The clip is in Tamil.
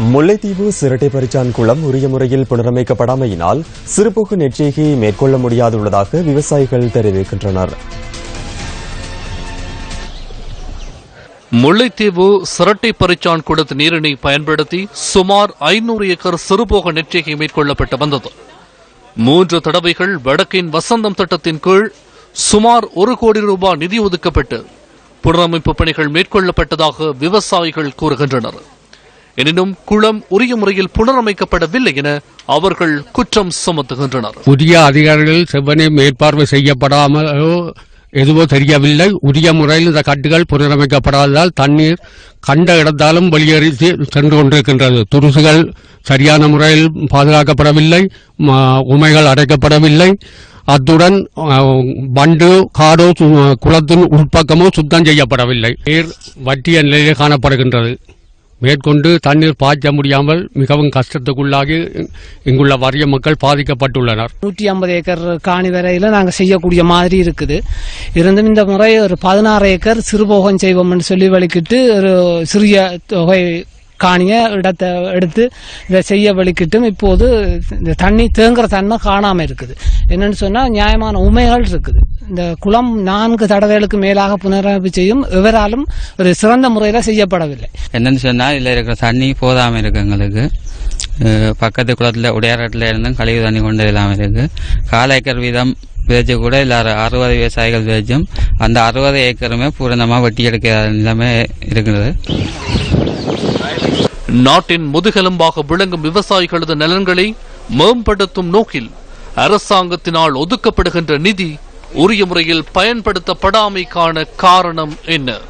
முல்லைத்தீவு சிரட்டை பரிச்சான் குளம் உரிய முறையில் புனரமைக்கப்படாமையினால் சிறுபோக்கு நெற்செய்கையை மேற்கொள்ள முடியாதுள்ளதாக விவசாயிகள் தெரிவிக்கின்றனர். முல்லைத்தீவு சிரட்டை பறிச்சான் குளத்து நீரினை பயன்படுத்தி சுமார் ஐநூறு ஏக்கர் சிறுபோக நெற்றிகை மேற்கொள்ளப்பட்டு வந்தது. மூன்று தடவைகள் வடக்கின் வசந்தம் திட்டத்தின் கீழ் சுமார் ஒரு கோடி ரூபாய் நிதி ஒதுக்கப்பட்டு புனரமைப்பு பணிகள் மேற்கொள்ளப்பட்டதாக விவசாயிகள் கூறுகின்றனர். எனினும் குளம் உரிய முறையில் புனரமைக்கப்படவில்லை என அவர்கள் குற்றம் சுமத்துகின்றனர். புதிய அதிகாரிகள் செவ்வனை மேற்பார்வை செய்யப்படாமலோ எதுவோ தெரியவில்லை. உரிய முறையில் இந்த கட்டுகள் புனரமைக்கப்படாததால் தண்ணீர் கண்ட இடத்தாலும் வெளியேறி சென்று கொண்டிருக்கின்றது. துருசுகள் சரியான முறையில் பாதுகாக்கப்படவில்லை. உமைகள் அடைக்கப்படவில்லை. அத்துடன் வண்டு காடோ சு- குளத்தின் உட்பக்கமோ சுத்தம் செய்யப்படவில்லை. நீர் வற்றிய நிலையிலே காணப்படுகின்றது. மேற்கொண்டு தண்ணீர் பாய்ச்ச முடியாமல் மிகவும் கஷ்டத்துக்குள்ளாகி இங்குள்ள வறிய மக்கள் பாதிக்கப்பட்டுள்ளனர். நூற்றி ஐம்பது ஏக்கர் காணி வரையில நாங்கள் செய்யக்கூடிய மாதிரி இருக்குது. இருந்தும் இந்த முறை ஒரு பதினாறு ஏக்கர் சிறுபோகம் செய்வோம்னு சொல்லி வலிக்கிட்டு ஒரு சிறிய தொகை காணிய இடத்தை எடுத்து இதை செய்ய வலிக்கிட்டும் இப்போது இந்த தண்ணி தேங்குற தன்மை காணாமல் இருக்குது. என்னன்னு சொன்னால் நியாயமான உமைகள் இருக்குது. இந்த குளம் நான்கு தடவைகளுக்கு மேலாக புனரமைப்பு செய்யும் எவராலும் ஒரு சிறந்த முறையில் செய்யப்படவில்லை. என்னன்னு சொன்னால் இதில் இருக்கிற தண்ணி போதாமல் இருக்கு எங்களுக்கு. பக்கத்து குளத்தில் உடையாரத்தில் இருந்தும் கழிவு தண்ணி கொண்டு இல்லாமல் இருக்கு. கால் ஏக்கர் வீதம் விதைச்சு கூட இல்லை அறுபது விவசாயிகள் விதைச்சும் அந்த அறுபது ஏக்கருமே பூரணமாக வெட்டி எடுக்கிற நிலைமை இருக்கிறது. நாட்டின் முதுகெலும்பாக விளங்கும் விவசாயிகளது நலன்களை மேம்படுத்தும் நோக்கில் அரசாங்கத்தினால் ஒதுக்கப்படுகின்ற நிதி உரிய முறையில் பயன்படுத்தப்படாமைக்கான காரணம் என்ன?